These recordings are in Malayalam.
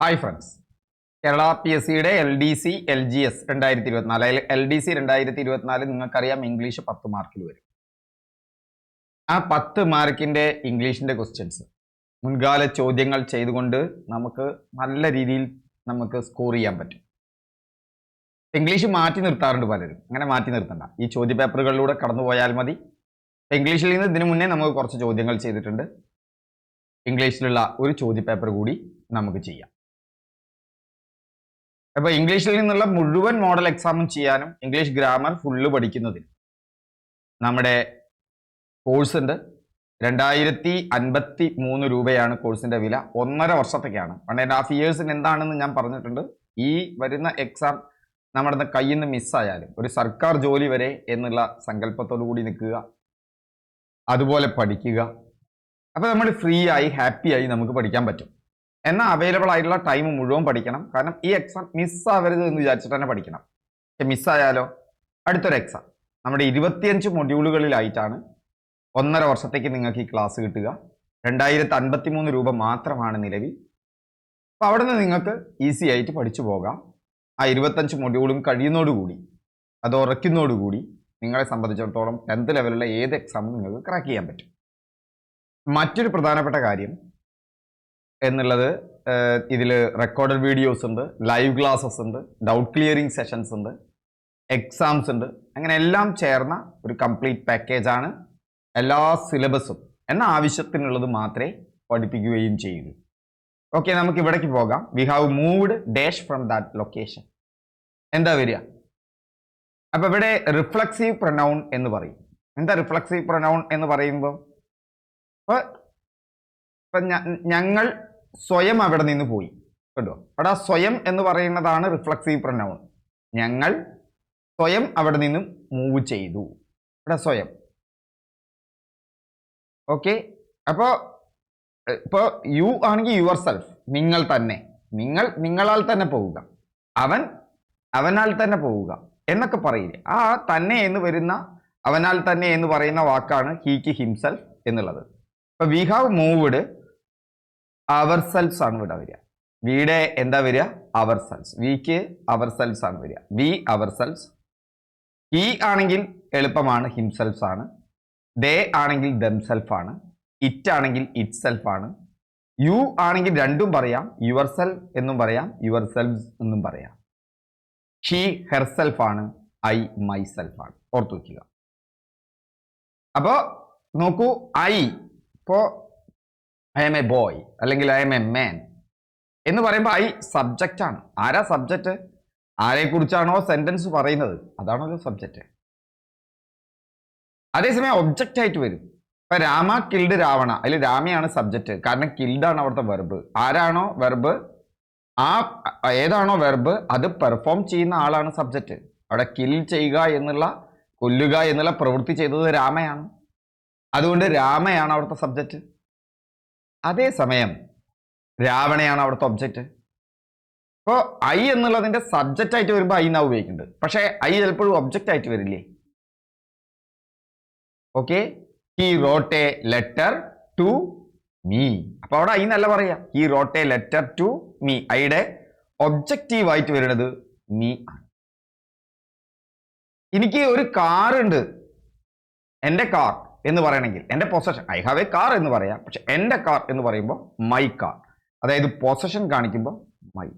Hi friends Kerala P S സിയുടെ L D C L G S രണ്ടായിരത്തി ഇരുപത്തിനാല് എൽ ഡി സി രണ്ടായിരത്തി ഇരുപത്തിനാല് നിങ്ങൾക്കറിയാം ഇംഗ്ലീഷ് പത്ത് മാർക്കിൽ വരും. ആ പത്ത് മാർക്കിന്റെ ഇംഗ്ലീഷിന്റെ ക്വസ്റ്റ്യൻസ് മുൻകാല ചോദ്യങ്ങൾ ചെയ്തുകൊണ്ട് നമുക്ക് നല്ല രീതിയിൽ നമുക്ക് സ്കോർ ചെയ്യാൻ പറ്റും. ഇംഗ്ലീഷ് മാറ്റി നിർത്താറുണ്ട് പലരും. അങ്ങനെ മാറ്റി നിർത്തണ്ട. ഈ ചോദ്യ പേപ്പറുകളിലൂടെ കടന്നു പോയാൽ മതി. ഇംഗ്ലീഷിൽ നിന്ന് ഇതിനു മുന്നേ നമുക്ക് കുറച്ച് ചോദ്യങ്ങൾ ചെയ്തിട്ടുണ്ട്. ഇംഗ്ലീഷിലുള്ള ഒരു ചോദ്യ പേപ്പർ കൂടി നമുക്ക് ചെയ്യാം. അപ്പൊ ഇംഗ്ലീഷിൽ നിന്നുള്ള മുഴുവൻ മോഡൽ എക്സാമും ചെയ്യാനും ഇംഗ്ലീഷ് ഗ്രാമർ ഫുള്ള് പഠിക്കുന്നതിന്. നമ്മുടെ കോഴ്സ് ഉണ്ട്. രണ്ടായിരത്തി അൻപത്തി മൂന്ന് രൂപയാണ് കോഴ്സിന്റെ വില. ഒന്നര വർഷത്തേക്കാണ്. വൺ ആൻഡ് ഹാഫ് ഇയേഴ്സിന് എന്താണെന്ന് ഞാൻ പറഞ്ഞിട്ടുണ്ട്. ഈ വരുന്ന എക്സാം നമ്മുടെ കയ്യിൽ നിന്ന് മിസ്സായാലും ഒരു സർക്കാർ ജോലി വരെ എന്നുള്ള സങ്കല്പത്തോടു കൂടി നിൽക്കുക. അതുപോലെ പഠിക്കുക. അപ്പൊ നമ്മൾ ഫ്രീ ആയി ഹാപ്പി ആയി നമുക്ക് പഠിക്കാൻ പറ്റും. എന്നാൽ അവൈലബിൾ ആയിട്ടുള്ള ടൈം മുഴുവൻ പഠിക്കണം. കാരണം ഈ എക്സാം മിസ്സാവരുത് എന്ന് വിചാരിച്ചിട്ട് തന്നെ പഠിക്കണം. മിസ്സായാലോ അടുത്തൊരു എക്സാം നമ്മുടെ ഇരുപത്തിയഞ്ച് മൊഡ്യൂളുകളിലായിട്ടാണ് ഒന്നര വർഷത്തേക്ക് നിങ്ങൾക്ക് ഈ ക്ലാസ് കിട്ടുക. രണ്ടായിരത്തി അൻപത്തി മൂന്ന് രൂപ മാത്രമാണ് നിലവിൽ. അപ്പോൾ അവിടെ നിന്ന് നിങ്ങൾക്ക് ഈസി ആയിട്ട് പഠിച്ചു പോകാം. ആ ഇരുപത്തഞ്ച് മൊഡ്യൂളും കഴിയുന്നതോടുകൂടി അത് ഉറയ്ക്കുന്നതോടുകൂടി നിങ്ങളെ സംബന്ധിച്ചിടത്തോളം ടെൻത്ത് ലെവലിലെ ഏത് എക്സാമും നിങ്ങൾക്ക് ക്രാക്ക് ചെയ്യാൻ പറ്റും. മറ്റൊരു പ്രധാനപ്പെട്ട കാര്യം എന്നുള്ളത് ഇതിൽ റെക്കോർഡഡ് വീഡിയോസ് ഉണ്ട് ലൈവ് ക്ലാസ്സസ് ഉണ്ട് ഡൗട്ട് ക്ലിയറിംഗ് സെഷൻസ് ഉണ്ട് എക്സാംസ് ഉണ്ട്. അങ്ങനെ എല്ലാം ചേർന്ന ഒരു കംപ്ലീറ്റ് പാക്കേജാണ് എല്ലാ സിലബസും എന്ന ആവശ്യത്തിനുള്ളത് മാത്രമേ പഠിപ്പിക്കുകയും ചെയ്യൂ. ഓക്കെ നമുക്ക് ഇവിടേക്ക് പോകാം. We have moved dash from that location എന്താ വരിക? അപ്പോൾ ഇവിടെ റിഫ്ലക്സീവ് പ്രൊനൗൺ എന്ന് പറയും. എന്താ റിഫ്ലക്സീവ് പ്രൊനൗൺ എന്ന് പറയുമ്പോൾ ഇപ്പം ഇപ്പം ഞങ്ങൾ സ്വയം അവിടെ നിന്ന് പോയി. കേട്ടോ അവിടെ സ്വയം എന്ന് പറയുന്നതാണ് റിഫ്ലക്സീവ് പ്രൊനൗൺ ഞങ്ങൾ സ്വയം അവിടെ നിന്ന് മൂവ് ചെയ്തു. ഇവിടെ സ്വയം. ഓക്കെ അപ്പോൾ ഇപ്പോൾ യു ആണെങ്കിൽ യുവർ സെൽഫ് നിങ്ങൾ തന്നെ. നിങ്ങൾ നിങ്ങളാൽ തന്നെ പോവുക. അവൻ അവനാൽ തന്നെ പോവുക എന്നൊക്കെ പറയില്ലേ? ആ തന്നെ എന്ന് വരുന്ന അവനാൽ തന്നെ എന്ന് പറയുന്ന വാക്കാണ് ഹീക്ക് ഹിംസെൽഫ് എന്നുള്ളത്. ഇപ്പൊ we have moved ourselves ആണ് ഇവിടെ വരിക. വിയുടെ എന്താ വരിക? Our selves wick our selves ആണ് വരിക. വി അവർ സെൽസ് ഹി ആണെങ്കിൽ എളുപ്പമാണ് ഹിംസെൽഫ്സ് ആണ്. ദേ ആണെങ്കിൽ ദംസെൽഫ് ആണ്. ഇറ്റ് ആണെങ്കിൽ ഇറ്റ് സെൽഫ് ആണ്. യു ആണെങ്കിൽ രണ്ടും പറയാം യുവർ സെൽഫ് എന്നും പറയാം യുവർ സെൽഫ് എന്നും പറയാം. ഷീ ഹെർ സെൽഫ് ആണ്. ഐ മൈ സെൽഫ് ആണ്. ഓർത്തു വയ്ക്കുക അപ്പോ നോക്കൂ ഐ ഇപ്പോ ഐ എം എ ബോയ് അല്ലെങ്കിൽ ഐ എം എ മാൻ എന്ന് പറയുമ്പോൾ ഐ സബ്ജക്റ്റ് ആണ്. ആരാ സബ്ജക്റ്റ് ആരെ കുറിച്ചാണോ സെന്റൻസ് പറയുന്നത്? അതാണല്ലോ സബ്ജക്റ്റ് അതേസമയം ഒബ്ജക്റ്റ് ആയിട്ട് വരും. ഇപ്പൊ രാമ കിൽഡ് രാവണ. അതിൽ രാമയാണ് സബ്ജക്റ്റ് കാരണം കിൽഡ് ആണ് അവിടുത്തെ വെർബ് ആരാണോ വെർബ് ആ ഏതാണോ വെർബ് അത് പെർഫോം ചെയ്യുന്ന ആളാണ് സബ്ജക്റ്റ് അവിടെ കിൽ ചെയ്യുക എന്നുള്ള കൊല്ലുക എന്നുള്ള പ്രവൃത്തി ചെയ്തത് രാമയാണ്. അതുകൊണ്ട് രാമയാണ് അവിടുത്തെ സബ്ജക്റ്റ് അതേസമയം രാവണയാണ് അവിടുത്തെ ഒബ്ജക്റ്റ് ഇപ്പോൾ ഐ എന്നുള്ളതിന്റെ സബ്ജക്റ്റ് ആയിട്ട് വരുമ്പോൾ ഐ എന്നാ ഉപയോഗിക്കുന്നുണ്ട് പക്ഷേ ഐ ചിലപ്പോഴും ഒബ്ജക്റ്റ് ആയിട്ട് വരില്ലേ? Okay he wrote a letter to me അപ്പൊ അവിടെ ഐ എന്നല്ല പറയാ. He wrote a letter to me ഐയുടെ ഒബ്ജക്റ്റീവ് ആയിട്ട് വരുന്നത് മീ ആണ്. എനിക്ക് ഒരു കാറുണ്ട് എന്റെ കാർ എന്ന് പറയണമെങ്കിൽ എന്റെ possession I have a car എന്ന് പറയാം. പക്ഷെ എന്റെ കാർ എന്ന് പറയുമ്പോൾ മൈ കാർ അതായത് പൊസഷൻ കാണിക്കുമ്പോൾ മൈ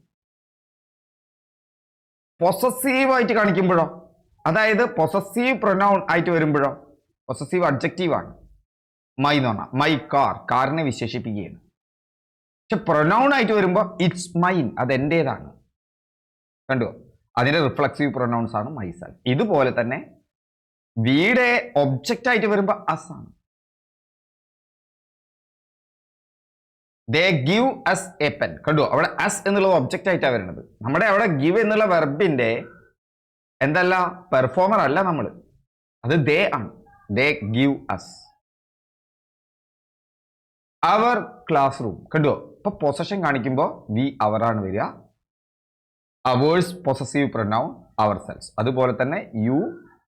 പൊസസീവ് ആയിട്ട് കാണിക്കുമ്പോഴോ? അതായത് പൊസസീവ് പ്രൊനൗൺ ആയിട്ട് വരുമ്പോഴോ? പൊസസീവ് അഡ്ജക്റ്റീവ് ആണ്. മൈ എന്ന് പറഞ്ഞാൽ മൈ കാർ കാറിനെ വിശേഷിപ്പിക്കുകയാണ്. പക്ഷെ പ്രൊനൗൺ ആയിട്ട് വരുമ്പോൾ ഇറ്റ്സ് മൈൻ അത് എന്റേതാണ് കണ്ടോ? അതിന്റെ റിഫ്ലക്സീവ് പ്രൊനൗൺസ് ആണ് മൈസെൽഫ് ഇതുപോലെ തന്നെ വീടെ ഒബ്ജക്റ്റ് ആയിട്ട് വരുമ്പോ അസ് ആണ്. They give us a pen കണ്ടു? അവിടെ അസ് എന്നുള്ളത് ഒബ്ജക്റ്റ് ആയിട്ടാണ് വരുന്നത്. നമ്മുടെ അവിടെ ഗിവ് എന്നുള്ള വെർബിന്റെ എന്തല്ല? പെർഫോമർ അല്ല നമ്മൾ. അത് ദേ ആണ്. They give us our classroom കണ്ടോ? ഇപ്പൊ പൊസഷൻ കാണിക്കുമ്പോൾ വി അവർ ആണ് വരിക. Ours possessive pronoun ourselves അതുപോലെ തന്നെ യു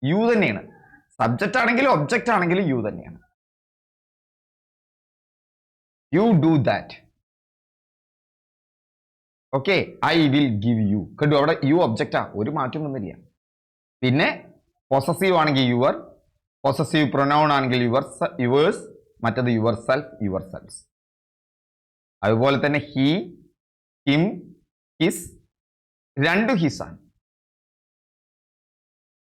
യു തന്നെയാണ്. സബ്ജക്റ്റ് ആണെങ്കിലും ഒബ്ജക്റ്റ് ആണെങ്കിലും യു തന്നെയാണ്. You do that okay I will give you കണ്ടു അവിടെ യു ഒബ്ജക്റ്റാ ഒരു മാറ്റം വന്നില്ല. പിന്നെ പൊസസീവ് ആണെങ്കിൽ യുവർ പൊസസീവ് പ്രൊനൗൺ ആണെങ്കിൽ യുവർ യുവേഴ്സ് മറ്റത് യുവർ സെൽഫ് യുവർ സെൽഫ്സ് അതുപോലെ തന്നെ ഹി ഹിം ഹിസ് രണ്ടു ഹിസാണ്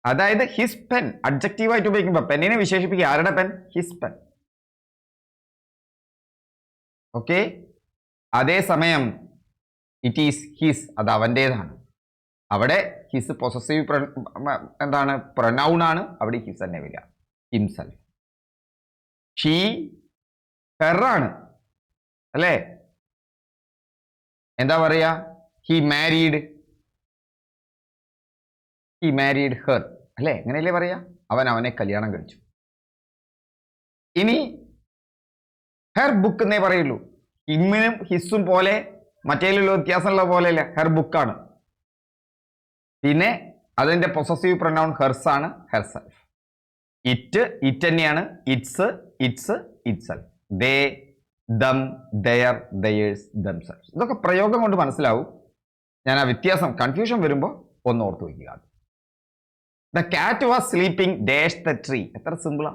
അതായത് ഹിസ് പെൻ അഡ്ജക്റ്റീവായിട്ട് ഉപയോഗിക്കുമ്പോൾ പെന്നിനെ വിശേഷിപ്പിക്കുക. ആരുടെ പെൻ ഹിസ് പെൻ ഓക്കെ അതേസമയം ഇറ്റ് ഈസ് ഹിസ് അത് അവന്റേതാണ് അവിടെ ഹിസ് പൊസസീവ് എന്താണ്? പ്രൊനൗൺ ആണ്. അവിടെ ഹിസ് തന്നെ വരിക. ഹിംസെൽഫ് ഷീ ഹെറാണ് അല്ലേ? എന്താ പറയുക he married he married her അല്ലേ? എങ്ങനെയല്ലേ പറയാ? അവൻ അവനെ കല്യാണം കഴിച്ചു. ഇനി ഹെർ ബുക്ക് എന്നേ പറയുള്ളൂ. ഹിമ്മിനും ഹിസ്സും പോലെ മറ്റേലുള്ള വ്യത്യാസമുള്ള പോലെയല്ല ഹെർ ബുക്കാണ് പിന്നെ അതിന്റെ പൊസസീവ് പ്രണൗൺ ഹെർസ് ആണ് ഹെർസെൽഫ് ഇറ്റ് ഇറ്റ് തന്നെയാണ്. Its its itself they them their theirs themselves ഇതൊക്കെ പ്രയോഗം കൊണ്ട് മനസ്സിലാവും. ഞാൻ ആ വ്യത്യാസം കൺഫ്യൂഷൻ വരുമ്പോൾ ഒന്ന് ഓർത്ത് വയ്ക്കുക. The cat was sleeping dash the tree എത്ര സിമ്പിളാ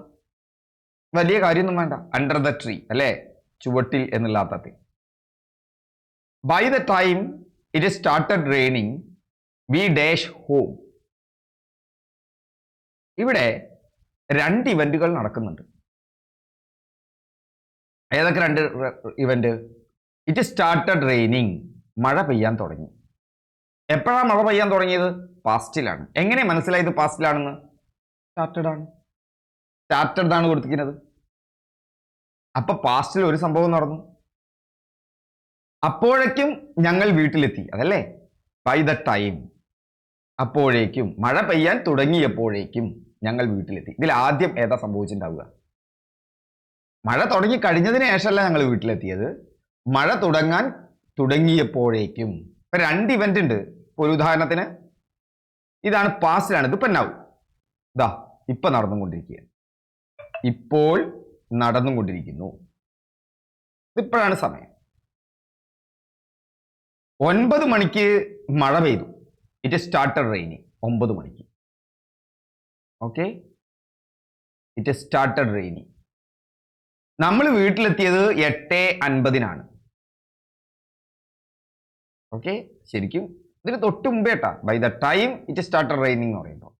വലിയ കാര്യമൊന്നും വേണ്ട. അണ്ടർ ദ ട്രീ അല്ലേ? ചുവട്ടിൽ എന്നുള്ള അർത്ഥത്തിൽ. By the time it started raining we dash home ഇവിടെ രണ്ട് ഇവന്റുകൾ നടക്കുന്നുണ്ട്. ഏതൊക്കെ രണ്ട് ഇവന്റ് ഇറ്റ് സ്റ്റാർട്ടഡ് റെയിനിങ് മഴ പെയ്യാൻ തുടങ്ങി. എപ്പോഴാണ് മഴ പെയ്യാൻ തുടങ്ങിയത്? പാസ്റ്റിലാണ്. എങ്ങനെ മനസ്സിലായത് പാസ്റ്റിലാണെന്ന്? സ്റ്റാർട്ടഡ് ആണ്. സ്റ്റാർട്ടഡ് ആണ് കൊടുത്തിരിക്കുന്നത്. അപ്പൊ പാസ്റ്റിൽ ഒരു സംഭവം നടന്നു. അപ്പോഴേക്കും ഞങ്ങൾ വീട്ടിലെത്തി അതല്ലേ? ബൈ ദ ടൈം അപ്പോഴേക്കും മഴ പെയ്യാൻ തുടങ്ങിയപ്പോഴേക്കും ഞങ്ങൾ വീട്ടിലെത്തി. ഇതിൽ ആദ്യം ഏതാ സംഭവിച്ചിട്ടുണ്ടാവുക? മഴ തുടങ്ങി കഴിഞ്ഞതിന് ശേഷമല്ല ഞങ്ങൾ വീട്ടിലെത്തിയത്? മഴ തുടങ്ങാൻ തുടങ്ങിയപ്പോഴേക്കും. ഇപ്പൊ രണ്ട് ഇവന്റ് ഉണ്ട്. ഒരു ഉദാഹരണത്തിന് ഇതാണ് പാസ്റ്റിലാണ് ഇത് പെണ്ണാവും ഇതാ ഇപ്പൊ നടന്നുകൊണ്ടിരിക്കുക ഇപ്പോൾ നടന്നുകൊണ്ടിരിക്കുന്നു. ഇപ്പോഴാണ് സമയം. ഒൻപത് മണിക്ക് മഴ പെയ്തു. ഇറ്റ് സ്റ്റാർട്ടഡ് റെയിനി ഒമ്പത് മണിക്ക്. ഓക്കെ ഇറ്റ് സ്റ്റാർട്ടഡ് റെയിനി നമ്മൾ വീട്ടിലെത്തിയത് എട്ട് അൻപതിനാണ്. ഓക്കെ ശരിക്കും ഇതിന് തൊട്ട് മുമ്പേ കേട്ടാ by the time it start raining എന്ന് പറയുമ്പോൾ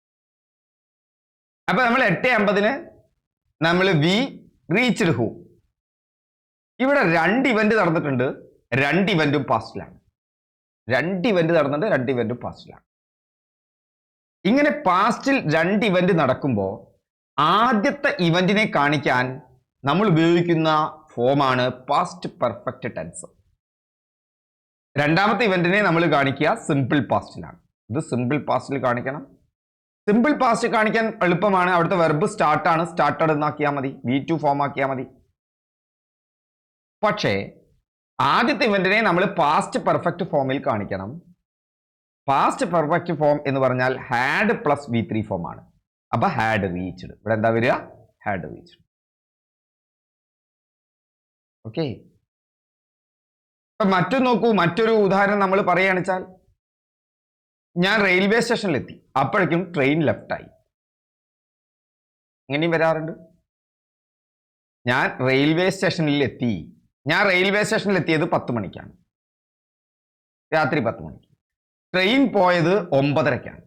അപ്പൊ നമ്മൾ എട്ട് അമ്പതിന് നമ്മൾ വി റീച്ച്ഡ് ഹോം ഇവിടെ രണ്ട് ഇവന്റ് നടന്നിട്ടുണ്ട്. രണ്ട് ഇവന്റും പാസ്റ്റിലാണ് രണ്ട് ഇവന്റ് നടന്നിട്ട് രണ്ട് ഇവന്റും പാസ്റ്റിലാണ് ഇങ്ങനെ പാസ്റ്റിൽ രണ്ട് ഇവന്റ് നടക്കുമ്പോൾ ആദ്യത്തെ ഇവന്റിനെ കാണിക്കാൻ നമ്മൾ ഉപയോഗിക്കുന്ന ഫോമാണ് പാസ്റ്റ് പെർഫെക്റ്റ് ടെൻസ് രണ്ടാമത്തെ ഇവന്റിനെ നമ്മൾ കാണിക്കുക സിമ്പിൾ പാസ്റ്റിലാണ് ഇത് സിമ്പിൾ പാസ്റ്റിൽ കാണിക്കണം. സിമ്പിൾ പാസ്റ്റ് കാണിക്കാൻ എളുപ്പമാണ്. അവിടുത്തെ വെർബ് സ്റ്റാർട്ടാണ് സ്റ്റാർട്ടഡ് എന്നാക്കിയാൽ മതി. വി ടു ഫോം ആക്കിയാൽ മതി. പക്ഷേ ആദ്യത്തെ ഇവന്റിനെ നമ്മൾ പാസ്റ്റ് പെർഫെക്റ്റ് ഫോമിൽ കാണിക്കണം. പാസ്റ്റ് പെർഫെക്റ്റ് ഫോം എന്ന് പറഞ്ഞാൽ had plus V three form ആണ്. അപ്പൊ ഹാഡ് റീച്ച്ഡ് ഇവിടെ എന്താ വരിക? ഹാഡ് റീച്ച്ഡ് ഓക്കെ മറ്റൊരു നോക്കൂ മറ്റൊരു ഉദാഹരണം നമ്മൾ പറയുകയാണെന്ന് വെച്ചാൽ ഞാൻ റെയിൽവേ സ്റ്റേഷനിലെത്തി അപ്പോഴേക്കും ട്രെയിൻ ലെഫ്റ്റായി എങ്ങനെയും വരാറുണ്ട്. ഞാൻ റെയിൽവേ സ്റ്റേഷനിൽ എത്തി. ഞാൻ റെയിൽവേ സ്റ്റേഷനിൽ എത്തിയത് പത്ത് മണിക്കാണ്. രാത്രി പത്ത് മണിക്ക്. ട്രെയിൻ പോയത് ഒമ്പതരക്കാണ്.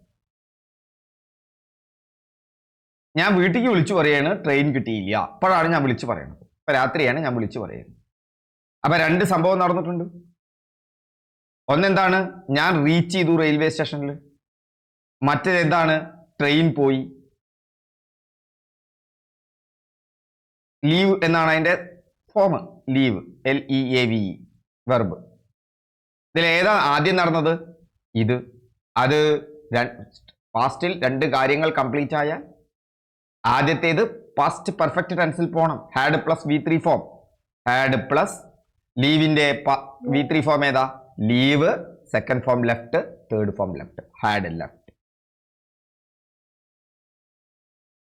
ഞാൻ വീട്ടിലേക്ക് വിളിച്ചു പറയാണ് ട്രെയിൻ കിട്ടിയില്ല. അപ്പോഴാണ് ഞാൻ വിളിച്ചു പറയുന്നത് ഇപ്പൊ രാത്രിയാണ് ഞാൻ വിളിച്ചു പറയുന്നത് അപ്പൊ രണ്ട് സംഭവം നടന്നിട്ടുണ്ട്. ഒന്നെന്താണ് ഞാൻ റീച്ച് ചെയ്തു റെയിൽവേ സ്റ്റേഷനിൽ മറ്റേതെന്താണ് ട്രെയിൻ പോയി. ലീവ് എന്നാണ് അതിന്റെ form leave L E A V verb ഇതിൽ ഏതാ ആദ്യം നടന്നത്? ഇത്. അത് പാസ്റ്റിൽ രണ്ട് കാര്യങ്ങൾ കംപ്ലീറ്റ് ആയ ആദ്യത്തേത് പാസ്റ്റ് പെർഫെക്റ്റ് ടെൻസിൽ പോകണം had plus V three form had plus ലീവിന്റെ V three form ഏതാ? Leave second form left third form left had left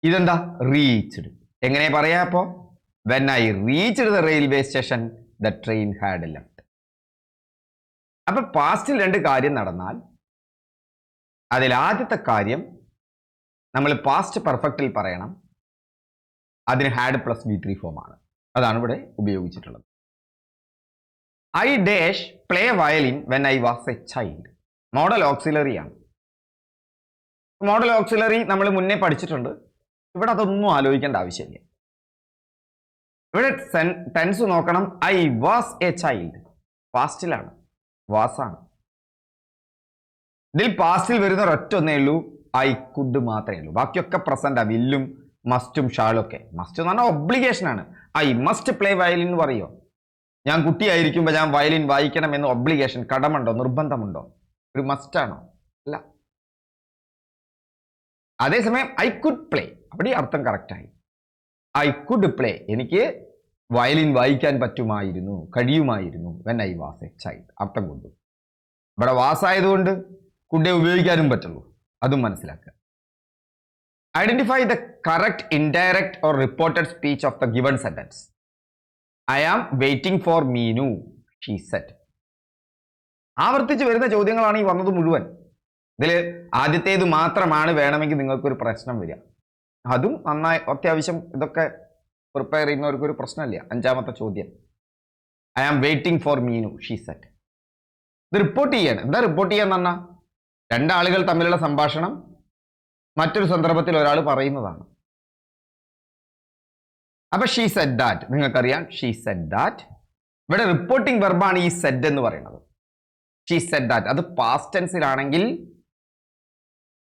ഇതെന്താ? റീച്ച്ഡ് എങ്ങനെ പറയാ അപ്പോ? When I reached the railway station the train had left അപ്പൊ പാസ്റ്റിൽ രണ്ട് കാര്യം നടന്നാൽ അതിൽ ആദ്യത്തെ കാര്യം നമ്മൾ പാസ്റ്റ് പെർഫെക്റ്റിൽ പറയണം. അതിന് had plus B three form ആണ്. അതാണ് ഇവിടെ ഉപയോഗിച്ചിട്ടുള്ളത്. I dash play violin when I was a child modal auxiliary ആണ്. മോഡൽ ഓക്സിലറി നമ്മൾ മുന്നേ പഠിച്ചിട്ടുണ്ട്. ഇവിടെ അതൊന്നും ആലോചിക്കേണ്ട ആവശ്യമില്ല. ഇവിടെ ടെൻസ് നോക്കണം. ഐ വാസ് എ ചൈൽഡ് പാസ്റ്റിലാണ് വാസാണ് ഇതിൽ പാസ്റ്റിൽ വരുന്ന ഒരൊറ്റ ഒന്നേ ഉള്ളൂ. ഐ കുഡ് മാത്രമേ ഉള്ളൂ. ബാക്കിയൊക്കെ പ്രസന്റ് വില്ലും മസ്റ്റും ഒക്കെ. മസ്റ്റ് എന്ന് പറഞ്ഞാൽ ഒബ്ലിഗേഷൻ ആണ്. ഐ മസ്റ്റ് പ്ലേ വയലിൻ എന്ന് പറയോ? ഞാൻ കുട്ടിയായിരിക്കുമ്പോൾ ഞാൻ വയലിൻ വായിക്കണം എന്ന് ഒബ്ലിഗേഷൻ കടമുണ്ടോ? നിർബന്ധമുണ്ടോ? ഒരു മസ്റ്റാണോ അല്ല അതേസമയം ഐ കുഡ് പ്ലേ അവിടെ അർത്ഥം കറക്റ്റായി ഐ കുഡ് പ്ലേ എനിക്ക് വയലിൻ വായിക്കാൻ പറ്റുമായിരുന്നു കഴിയുമായിരുന്നു. When I was a child അർത്ഥം കൊണ്ടു. ഇവിടെ വാസായതുകൊണ്ട് കുഡേ ഉപയോഗിക്കാനും പറ്റുള്ളൂ. അതും മനസ്സിലാക്കുക. Identify the correct indirect or reported speech of the given sentence I am waiting for Meenu she said ആവർത്തിച്ച് വരുന്ന ചോദ്യങ്ങളാണ് ഈ വന്നത് മുഴുവൻ. ഇതിൽ ആദ്യത്തേത് മാത്രമാണ് വേണമെങ്കിൽ നിങ്ങൾക്കൊരു പ്രശ്നം വരിക. അതും നന്നായി അത്യാവശ്യം ഇതൊക്കെ പ്രിപ്പയർ ചെയ്യുന്നവർക്ക് ഒരു പ്രശ്നമില്ല. അഞ്ചാമത്തെ ചോദ്യം. I am waiting for Meenu she said ഇത് റിപ്പോർട്ട് ചെയ്യാണ്. എന്താ റിപ്പോർട്ട് ചെയ്യാന്ന് പറഞ്ഞാൽ രണ്ടാളുകൾ തമ്മിലുള്ള സംഭാഷണം മറ്റൊരു സന്ദർഭത്തിൽ ഒരാൾ പറയുന്നതാണ്. അപ്പൊ ഷീ സെഡ് ദാറ്റ് നിങ്ങൾക്കറിയാം ഷീ സെഡ് ദാറ്റ് ഇവിടെ റിപ്പോർട്ടിംഗ് വെർബാണ് ഈ സെഡ് എന്ന് പറയുന്നത്. ഷീ സെഡ് ദാറ്റ് അത് പാസ്റ്റ് ടെൻസിലാണെങ്കിൽ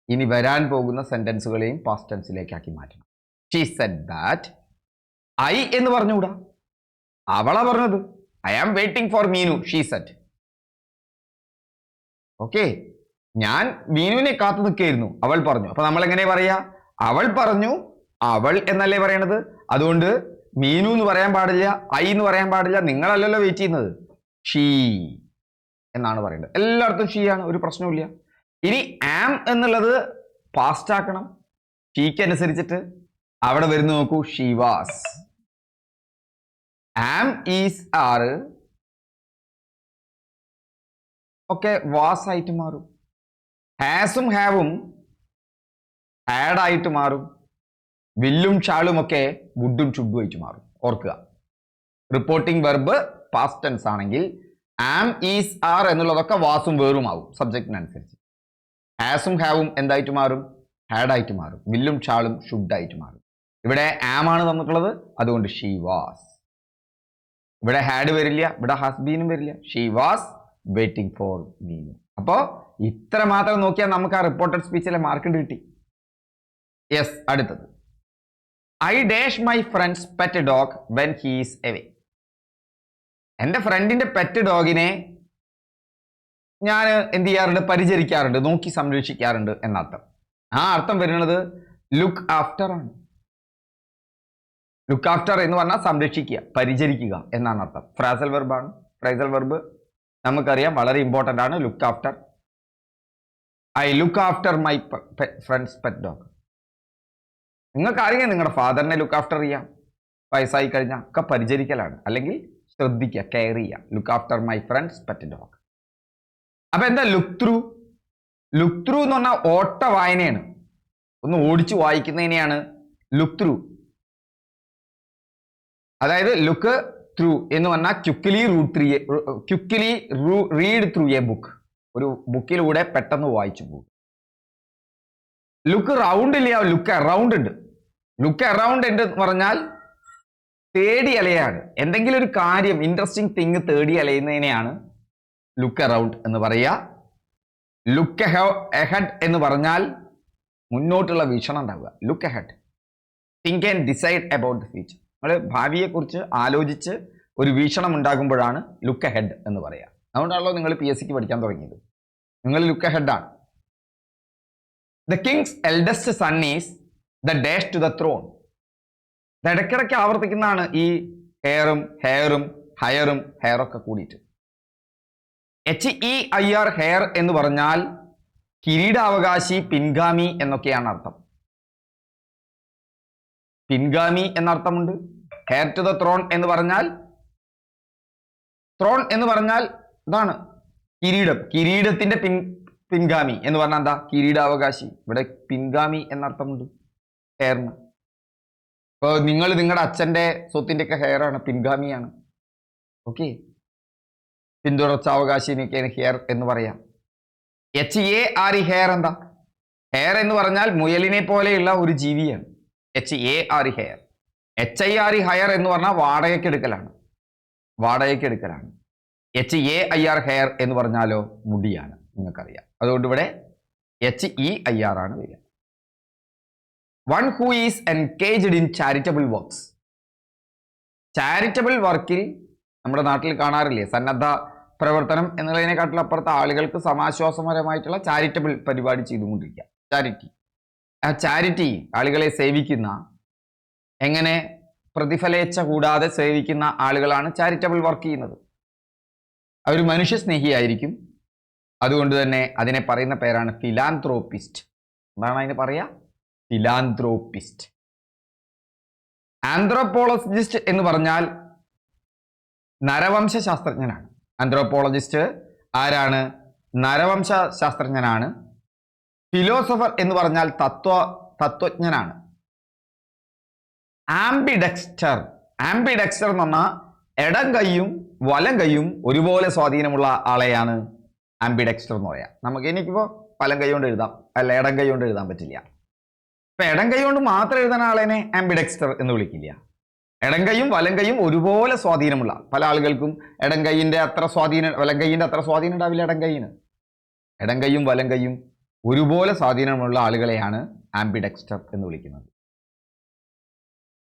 ഇനി വരാൻ പോകുന്ന സെന്റൻസുകളെയും പാസ്റ്റ് ടെൻസിലേക്കാക്കി മാറ്റണം. ഷീ സെഡ് ദാറ്റ് ഐ എന്ന് പറഞ്ഞുകൂടാ? അവളാ പറഞ്ഞത്. I am waiting for Meenu she said okay ഞാൻ മീനുവിനെ കാത്തു നിൽക്കുകയായിരുന്നു അവൾ പറഞ്ഞു. അപ്പൊ നമ്മൾ എങ്ങനെ പറയാ? അവൾ പറഞ്ഞു അവൾ എന്നല്ലേ പറയണത്? അതുകൊണ്ട് മീനു എന്ന് പറയാൻ പാടില്ല ഐ എന്ന് പറയാൻ പാടില്ല നിങ്ങളല്ലല്ലോ വെയിറ്റ് ചെയ്യുന്നത്. ഷീ എന്നാണ് പറയുന്നത്. എല്ലായിടത്തും ഷീ ആണ് ഒരു പ്രശ്നവുമില്ല. ഇനി ആം എന്നുള്ളത് പാസ്റ്റ് ആക്കണം. ഷീക്ക് അനുസരിച്ചിട്ട് അവിടെ വരുന്നു നോക്കൂ she was. Am is are. ഒക്കെ വാസ് ആയിട്ട് മാറും. ഹാസും ഹാവും ആഡ് ആയിട്ട് മാറും. വില്ലും ഷാളും ഒക്കെ വുഡും ഷുഡും ആയിട്ട് മാറും. ഓർക്കുക. റിപ്പോർട്ടിംഗ് വെർബ് പാസ്റ്റ് ടെൻസ് ആണെങ്കിൽ ആം ഈസ് ആർ എന്നുള്ളതൊക്കെ വാസും വേറും ആവും സബ്ജക്റ്റിനനുസരിച്ച് ഹാസും ഹാവും എന്തായിട്ട് മാറും? ഹാഡായിട്ട് മാറും. വില്ലും ഷാളും ഷുഡായിട്ട് മാറും. ഇവിടെ ആം ആണ് തന്നിട്ടുള്ളത്. അതുകൊണ്ട് ഷീ വാസ് ഇവിടെ ഹാഡ് വരില്ല. ഇവിടെ ഹസ്ബീനും വരില്ല. She was waiting for Meenu അപ്പോൾ ഇത്ര മാത്രം നോക്കിയാൽ നമുക്ക് ആ റിപ്പോർട്ടഡ് സ്പീച്ചിലെ മാർക്ക് കിട്ടി. യെസ് അടുത്തത്. I dash my friends pet dog when he's away എന്റെ ഫ്രണ്ടിന്റെ പെറ്റ് ഡോഗിനെ ഞാൻ എന്ത് ചെയ്യാറുണ്ട്? പരിചരിക്കാറുണ്ട്. നോക്കി സംരക്ഷിക്കാറുണ്ട് എന്നർത്ഥം. ആ അർത്ഥം വരുന്നത് ലുക്ക് ആഫ്റ്റർ ആണ്. ലുക്ക് ആഫ്റ്റർ എന്ന് പറഞ്ഞാൽ സംരക്ഷിക്കുക പരിചരിക്കുക എന്നാണ് അർത്ഥം. ഫ്രാസൽ വെർബാണ് ഫ്രൈസൽ വെർബ് നമുക്കറിയാം വളരെ ഇമ്പോർട്ടന്റ് ആണ്. Look after I look after my friends pet dog നിങ്ങൾക്ക് ആരെങ്കിലും നിങ്ങളുടെ ഫാദറിനെ ലുക്ക് ആഫ്റ്റർ ചെയ്യാം. വയസ്സായി കഴിഞ്ഞാൽ ഒക്കെ പരിചരിക്കലാണ്. അല്ലെങ്കിൽ ശ്രദ്ധിക്കുക കെയർ ചെയ്യുക. Look after my friends pet dog അപ്പൊ എന്താ ലുക്ക് ത്രൂ ലുക്ക് ത്രൂ എന്ന് പറഞ്ഞാൽ ഓട്ട വായനയാണ്. ഒന്ന് ഓടിച്ചു വായിക്കുന്നതിനെയാണ് ലുക്ക് ത്രൂ അതായത് ലുക്ക് ത്രൂ എന്ന് പറഞ്ഞാൽ quickly read through quickly read through a book ഒരു ബുക്കിലൂടെ പെട്ടെന്ന് വായിച്ചു പോകും. ലുക്ക് റൗണ്ട് ഇല്ല? ലുക്ക് അറൗണ്ട് ഉണ്ട്. ലുക്ക് അറൗണ്ട് എന്ന് പറഞ്ഞാൽ തേടി അലയാണ്. എന്തെങ്കിലും ഒരു കാര്യം ഇൻട്രസ്റ്റിംഗ് തിങ് തേടി അലയുന്നതിനെയാണ് ലുക്ക് അറൗണ്ട് എന്ന് പറയുക. ലുക്ക് എഹഡ് എന്ന് പറഞ്ഞാൽ മുന്നോട്ടുള്ള വീക്ഷണം ഉണ്ടാവുക. Look ahead think and decide about the future നമ്മൾ ഭാവിയെക്കുറിച്ച് ആലോചിച്ച് ഒരു വീക്ഷണം ഉണ്ടാകുമ്പോഴാണ് ലുക്ക് എഹെഡ് എന്ന് പറയുക. അതുകൊണ്ടാണല്ലോ നിങ്ങൾ പി എസ് സിക്ക് പഠിക്കാൻ തുടങ്ങിയത്. നിങ്ങൾ look എഹെഡാണ് the king's eldest son is the dash to the throne ഇടയ്ക്കിടയ്ക്ക് ആവർത്തിക്കുന്നതാണ് ഈ ഹെയറും ഹെയറും ഹയറും ഹെയറൊക്കെ കൂടിയിട്ട്. H E I R heir എന്ന് പറഞ്ഞാൽ കിരീടാവകാശി പിൻഗാമി എന്നൊക്കെയാണ് അർത്ഥം. പിൻഗാമി എന്നർത്ഥമുണ്ട്. ഹെയർ ടു ദ ത്രോൺ എന്ന് പറഞ്ഞാൽ ത്രോൺ എന്ന് പറഞ്ഞാൽ ഇതാണ് കിരീടം. കിരീടത്തിന്റെ പിൻ പിൻഗാമി എന്ന് പറഞ്ഞാൽ എന്താ? കിരീടാവകാശി. ഇവിടെ പിൻഗാമി എന്നർത്ഥമുണ്ട്. ഹെയറിന് ഇപ്പോൾ നിങ്ങൾ നിങ്ങളുടെ അച്ഛന്റെ സ്വത്തിന്റെ ഒക്കെ ഹെയറാണ് പിൻഗാമിയാണ്. ഓക്കെ പിന്തുടർച്ചാവകാശിനൊക്കെയാണ് ഹെയർ എന്ന് പറയാം. H A R E hare എന്താ? ഹെയർ എന്ന് പറഞ്ഞാൽ മുയലിനെ പോലെയുള്ള ഒരു ജീവിയാണ്. H A R E hare H I R E hire എന്ന് പറഞ്ഞാൽ വാടകയ്ക്ക് എടുക്കലാണ്. വാടകയ്ക്ക് എടുക്കലാണ്. H A I R hair എന്ന് പറഞ്ഞാലോ മുടിയാണ് നിങ്ങൾക്കറിയാം. അതുകൊണ്ട് ഇവിടെ എച്ച് ഇ ഐ ആർ ആണ് വരിക. One who is engaged in charitable works charitable വർക്കിൽ നമ്മുടെ നാട്ടിൽ കാണാറില്ലേ? സന്നദ്ധ പ്രവർത്തനം എന്നുള്ളതിനെക്കാട്ടിലും അപ്പുറത്ത് ആളുകൾക്ക് സമാശ്വാസപരമായിട്ടുള്ള ചാരിറ്റബിൾ പരിപാടി ചെയ്തുകൊണ്ടിരിക്കുക. ചാരിറ്റി ആ ചാരിറ്റി ആളുകളെ സേവിക്കുന്ന എങ്ങനെ പ്രതിഫലേച്ഛ കൂടാതെ സേവിക്കുന്ന ആളുകളാണ് ചാരിറ്റബിൾ വർക്ക് ചെയ്യുന്നത്. അവർ മനുഷ്യസ്നേഹിയായിരിക്കും. അതുകൊണ്ട് തന്നെ അതിനെ പറയുന്ന പേരാണ് ഫിലാന്ത്രോപ്പിസ്റ്റ് എന്താണ് അതിന് പറയാ ഫിലാന്ത്രോപ്പിസ്റ്റ് ആന്ത്രോപോളജിസ്റ്റ് എന്ന് പറഞ്ഞാൽ നരവംശ ശാസ്ത്രജ്ഞനാണ് ആന്ത്രോപോളജിസ്റ്റ് ആരാണ്? നരവംശ ശാസ്ത്രജ്ഞനാണ് ഫിലോസഫർ എന്ന് പറഞ്ഞാൽ തത്വ തത്വജ്ഞനാണ്. ആംബിഡെക്സ്റ്റർ ആംബിഡെക്സ്റ്റർ എന്ന് പറഞ്ഞാൽ ഇടം കൈയും വലം കൈയും ഒരുപോലെ സ്വാധീനമുള്ള ആളെയാണ് ആംബിഡെക്സ്റ്റർ എന്ന് പറയാം. നമുക്ക് എനിക്കിപ്പോൾ വലം കൈ കൊണ്ട് എഴുതാം. അല്ല ഇടം കൈ കൊണ്ട് എഴുതാൻ പറ്റില്ല. ഇപ്പൊ ഇടം കൈ കൊണ്ട് മാത്രം എഴുതുന്ന ആളേനെ ആംബിഡെക്സ്റ്റർ എന്ന് വിളിക്കില്ല. ഇടം കൈയും വലം കൈയും ഒരുപോലെ സ്വാധീനമുള്ള പല ആളുകൾക്കും ഇടം കൈയിന്റെ അത്ര സ്വാധീനം വലം കൈയിന്റെ അത്ര സ്വാധീനം ഉണ്ടാവില്ല ഇടം കൈയിന്. ഇടം കൈയും വലം കൈയും ഒരുപോലെ സ്വാധീനമുള്ള ആളുകളെയാണ് ആംബിഡെക്സ്റ്റർ എന്ന് വിളിക്കുന്നത്.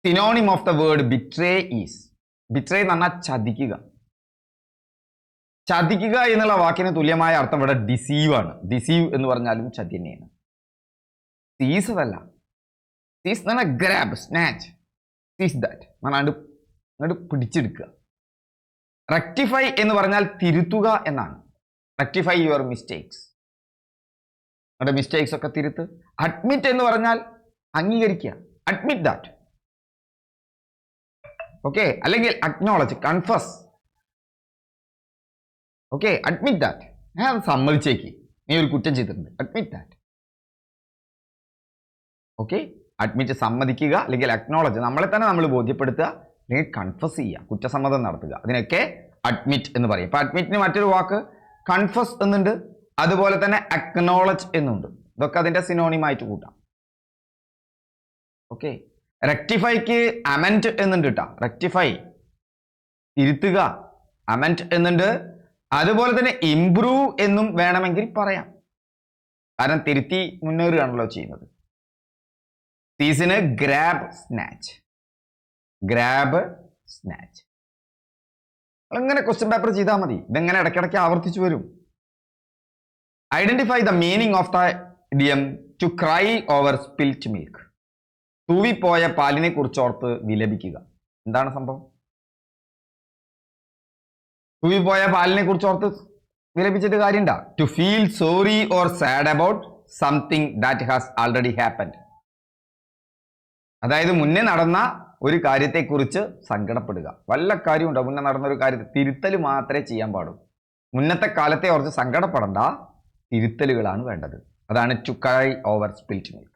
Synonym of the word betray is betray എന്ന് പറഞ്ഞാൽ ചതിക്കുക. ചതിക്കുക എന്നുള്ള വാക്കിന് തുല്യമായ അർത്ഥം ഇവിടെ ഡിസീവ് ആണ്. ഡിസീവ് എന്ന് പറഞ്ഞാലും ചതി തന്നെയാണ്. സീസ് അതല്ല. സീസ് എന്ന് പറഞ്ഞാൽ ഗ്രാബ് സ്നാച്ച് സീസ് ദാറ്റ് അങ്ങോട്ട് അങ്ങോട്ട് പിടിച്ചെടുക്കുക. റെക്ടിഫൈ എന്ന് പറഞ്ഞാൽ തിരുത്തുക എന്നാണ്. റെക്ടിഫൈ യുവർ മിസ്റ്റേക്സ് നിങ്ങളുടെ മിസ്റ്റേക്സ് ഒക്കെ തിരുത്ത്. അഡ്മിറ്റ് എന്ന് പറഞ്ഞാൽ അംഗീകരിക്കുക. അഡ്മിറ്റ് ദാറ്റ് ഓക്കെ അല്ലെങ്കിൽ acknowledge confess okay admit that ഞാൻ അത് സമ്മതിച്ചേക്ക്. നീ ഒരു കുറ്റം ചെയ്തിട്ടുണ്ട്. അഡ്മിറ്റ് ദാറ്റ് ഓക്കെ അഡ്മിറ്റ് സമ്മതിക്കുക അല്ലെങ്കിൽ അക്നോളജ് നമ്മളെ തന്നെ നമ്മൾ ബോധ്യപ്പെടുത്തുക അല്ലെങ്കിൽ കൺഫസ് ചെയ്യുക കുറ്റസമ്മതം നടത്തുക. അതിനൊക്കെ അഡ്മിറ്റ് എന്ന് പറയും. ഇപ്പൊ അഡ്മിറ്റിന് മറ്റൊരു വാക്ക് കൺഫസ് എന്നുണ്ട്. അതുപോലെ തന്നെ അക്നോളജ് എന്നുണ്ട്. ഇതൊക്കെ അതിന്റെ സിനോണിമായിട്ട് കൂട്ടാം. ഓക്കെ റെക്ടിഫൈക്ക് അമെന്റ് എന്നുണ്ട് കേട്ടോ റെക്ടിഫൈ തിരുത്തുക. അമെന്റ് എന്നുണ്ട്. അതുപോലെ തന്നെ ഇംപ്രൂവ് എന്നും വേണമെങ്കിൽ പറയാം. കാരണം തിരുത്തി മുന്നേറുകയാണല്ലോ ചെയ്യുന്നത്. സീസിന് ഗ്രാബ് സ്നാച്ച് ഗ്രാബ് സ്നാച്ച് ഇങ്ങനെ ക്വസ്റ്റ്യൻ പേപ്പർ ചെയ്താൽ മതി. ഇതെങ്ങനെ ഇടയ്ക്കിടയ്ക്ക് ആവർത്തിച്ചു വരും. Identify the meaning of the to cry over spilt milk തൂവിപ്പോയ പാലിനെ കുറിച്ച് ഓർത്ത് വിലപിക്കുക. എന്താണ് സംഭവം? തൂവിപ്പോയ പാലിനെ കുറിച്ച് ഓർത്ത് വിലപിച്ചിട്ട് കാര്യമുണ്ടാ? To feel sorry or sad about something that has already happened അതായത് മുന്നേ നടന്ന ഒരു കാര്യത്തെക്കുറിച്ച് സങ്കടപ്പെടുക. വല്ല കാര്യം ഉണ്ടോ മുന്നേ നടന്ന ഒരു കാര്യത്തെ തിരുത്തൽ മാത്രമേ ചെയ്യാൻ പാടൂ. മുന്നത്തെ കാലത്തെ ഓർത്ത് സങ്കടപ്പെടണ്ട. തിരുത്തലുകളാണ് വേണ്ടത്. അതാണ് ചുക്കായി over spilt milk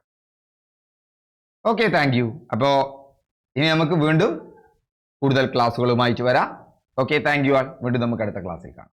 okay thank you അപ്പോൾ ഇനി നമുക്ക് വീണ്ടും കൂടുതൽ ക്ലാസ്സുകളുമായിട്ട് വരാം. ഓക്കെ താങ്ക് യു ആൾ വീണ്ടും നമുക്ക് അടുത്ത ക്ലാസ്സിൽ കാണാം.